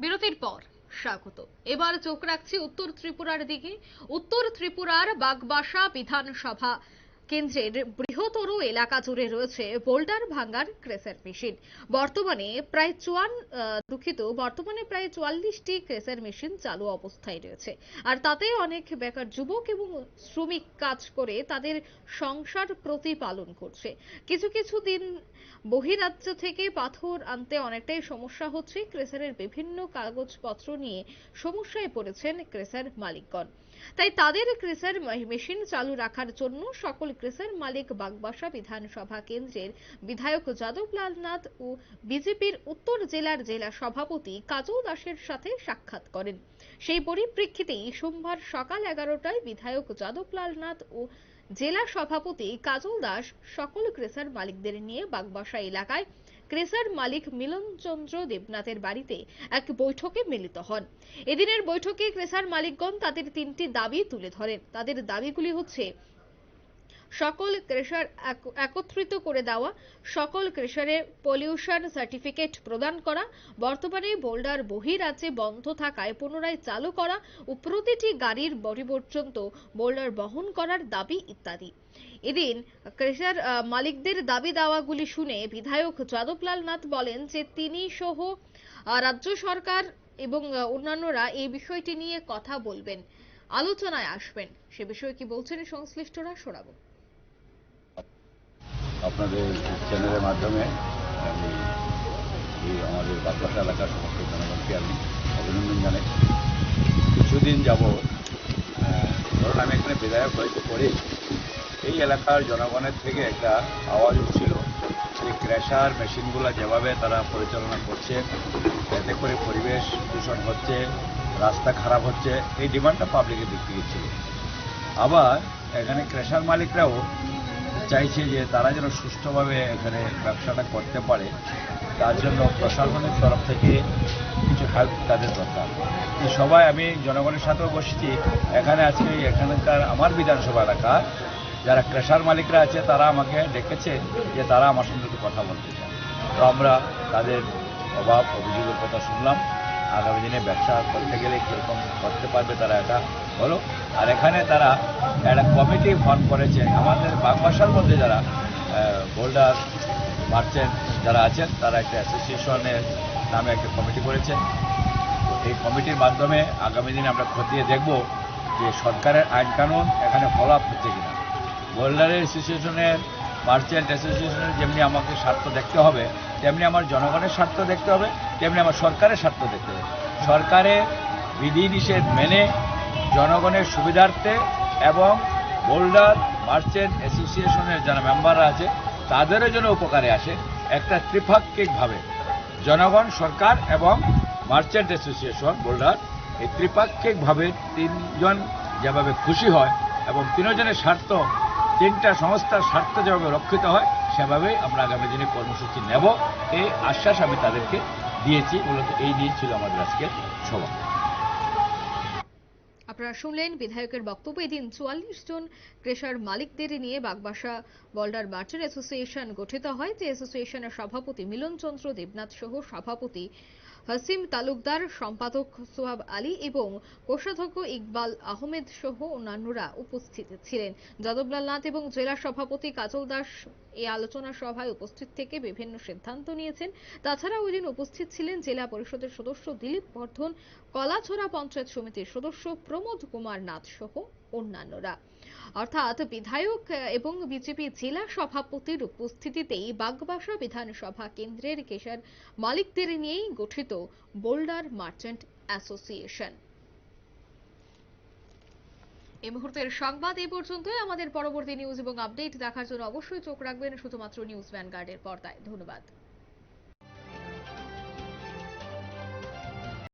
বিরতির পর স্বাগত। এবার চোখ রাখছি উত্তর ত্রিপুরার দিকে। উত্তর ত্রিপুরার বাগবাসা বিধানসভা কেন্দ্রের বৃহত্তর এলাকা জুড়ে রয়েছে বোল্ডার ভাঙ্গার ক্রেসার মেশিন। বর্তমানে প্রায় চুয়ান দুঃখিত, বর্তমানে প্রায় চুয়াল্লিশটি ক্রেসার মেশিন চালু অবস্থায় রয়েছে। আর তাতে অনেক বেকার যুবক এবং শ্রমিক কাজ করে তাদের সংসার প্রতিপালন করছে। কিছু কিছু দিন বহিরাজ্য থেকে পাথর আনতে অনেকটাই সমস্যা হচ্ছে। ক্রেসারের বিভিন্ন কাগজপত্র নিয়ে সমস্যায় পড়েছেন ক্রেসার মালিকগণ। তাই তাদের ক্রেসার মেশিন চালু রাখার জন্য সকল ক্রেসার মালিক বাগবাসা বিধানসভা কেন্দ্রের বিধায়ক যাদবলাল নাথ ও বিজেপির উত্তর জেলার জেলা সভাপতি কাজল দাসের সাথে সাক্ষাৎ করেন। সেই পরিপ্রেক্ষিতেই সোমবার সকাল এগারোটায় বিধায়ক যাদবলাল নাথ ও জেলা সভাপতি কাজল দাস সকল ক্রেসার মালিকদের নিয়ে বাগবাসা এলাকায় ক্রেসার মালিক মিলনচন্দ্র দেবনাথের বাড়িতে এক বৈঠকে মিলিত হন। এদিনের বৈঠকে ক্রেসার মালিকগণ তাদের তিনটি দাবি তুলে ধরেন। তাদের দাবিগুলি হচ্ছে সকল ক্রেশার এক- একত্রিত করে দেওয়া, সকল ক্রেশারের পলিউশন সার্টিফিকেট প্রদান করা, বর্তমানে বোল্ডার বহিরাজ্যে বন্ধ থাকায় পুনরায় চালু করা ও প্রতিটি গাড়ির বডি পর্যন্ত বোল্ডার বহন করার দাবি ইত্যাদি। এদিন ক্রেশার মালিকদের দাবি দাওয়াগুলি শুনে বিধায়ক যাদবলাল নাথ বলেন যে তিনি সহ রাজ্য সরকার এবং অন্যান্যরা এই বিষয়টি নিয়ে কথা বলবেন। আলোচনায় আসবেন। সে বিষয়ে কি বলছেন সংশ্লিষ্টরা শোনাবো। আপনাদের চ্যানেলের মাধ্যমে আমি এই আমাদের বাগবাসা এলাকার সমস্ত জনগণকে আমি অভিনন্দন জানাই। কিছুদিন যাব ধরুন আমি এখানে বিধায়ক হয়তো করি এই এলাকার জনগণের থেকে একটা আওয়াজ উঠছিল যে ক্র্যাশার মেশিনগুলো যেভাবে তারা পরিচালনা করছে, এতে করে পরিবেশ দূষণ হচ্ছে, রাস্তা খারাপ হচ্ছে, এই ডিমান্ডটা পাবলিকের দিক থেকে ছিল। আবার এখানে ক্র্যাশার মালিকরাও চাইছে যে তারা যেন সুষ্ঠুভাবে এখানে ব্যবসাটা করতে পারে, তার জন্য প্রশাসনের তরফ থেকে কিছু হেল্প তাদের দরকার। সবাই, আমি জনগণের সাথেও বসেছি। এখানে আজকে এখানকার আমার বিধানসভা এলাকা, যারা ক্রেশার মালিকরা আছে, তারা আমাকে ডেকেছে যে তারা আমার সঙ্গে একটু কথা বলতে চায়। তো আমরা তাদের অভাব, অভিযোগের কথা শুনলাম। আগামী দিনে ব্যবসা করতে গেলে কীরকম করতে পারবে তারা এটা হলো আর এখানে তারা একটা কমিটি ফর্ম করেছে। আমাদের বাগবাসার মধ্যে যারা বোল্ডার, মার্চেন্ট যারা আছেন, তারা একটা অ্যাসোসিয়েশনের নামে একটা কমিটি করেছে। এই কমিটির মাধ্যমে আগামী দিনে আমরা খতিয়ে দেখব যে সরকারের আইন কানুন এখানে ফলো আপ হচ্ছে কিনা। বোল্ডারের অ্যাসোসিয়েশনের, মার্চেন্ট অ্যাসোসিয়েশনের যেমনি আমাকে স্বার্থ দেখতে হবে, তেমনি আমার জনগণের স্বার্থ দেখতে হবে, তেমনি আমার সরকারের স্বার্থ দেখতে হবে। সরকারের বিধিনিষেধ মেনে জনগণের সুবিধার্থে এবং বোল্ডার মার্চেন্ট অ্যাসোসিয়েশনের যারা মেম্বাররা আছে, তাদেরও যেন উপকারে আসে একটা ত্রিপাক্ষিকভাবে। জনগণ, সরকার এবং মার্চেন্ট অ্যাসোসিয়েশন, বোল্ডার, এই ত্রিপাক্ষিকভাবে তিনজন যেভাবে খুশি হয় এবং তিনজনের স্বার্থ, তিনটা সংস্থার স্বার্থ যেভাবে রক্ষিত হয়, সেভাবেই আমরা আগামী দিনে কর্মসূচি নেব। এই আশ্বাস আমি তাদেরকে দিয়েছি। মূলত এই নিয়ে ছিল আমাদের আজকের সভা। আপনারা শুনলেন, বিধায়কের বক্তব্য এদিন চুয়াল্লিশ জন ক্রেশার মালিকদের নিয়ে বাগবাসা বল্ডার মার্চেন্ট অ্যাসোসিয়েশন গঠিত হয়। যে অ্যাসোসিয়েশনের সভাপতি মিলন চন্দ্র দেবনাথ সহ সভাপতি হাসিম তালুকদার, সম্পাদক সোহাব আলী এবং কোষাধ্যক্ষ ইকবাল আহমেদ সহ অন্যান্যরা উপস্থিত ছিলেন। যাদবলাল নাথ এবং জেলা সভাপতি কাজল দাস এই আলোচনা সভায় উপস্থিত থেকে বিভিন্ন সিদ্ধান্ত নিয়েছেন। তাছাড়া ওই উপস্থিত ছিলেন জেলা পরিষদের সদস্য দিলীপ বর্ধন, কলাছড়া পঞ্চায়েত সমিতির সদস্য প্রমোদ কুমার নাথ সহ অন্যান্যরা। অর্থাৎ বিধায়ক এবং বিজেপি জেলা সভাপতির উপস্থিতিতেই বাগবাসা বিধানসভা কেন্দ্রের কেশার মালিকদের নিয়েই গঠিত বোল্ডার মার্চেন্ট অ্যাসোসিয়েশন। এই মুহূর্তের সংবাদ এই পর্যন্তই। আমাদের পরবর্তী নিউজ এবং আপডেট দেখার জন্য অবশ্যই চোখ রাখবেন শুধুমাত্র নিউজ ভ্যানগার্ডের পর্দায়। ধন্যবাদ।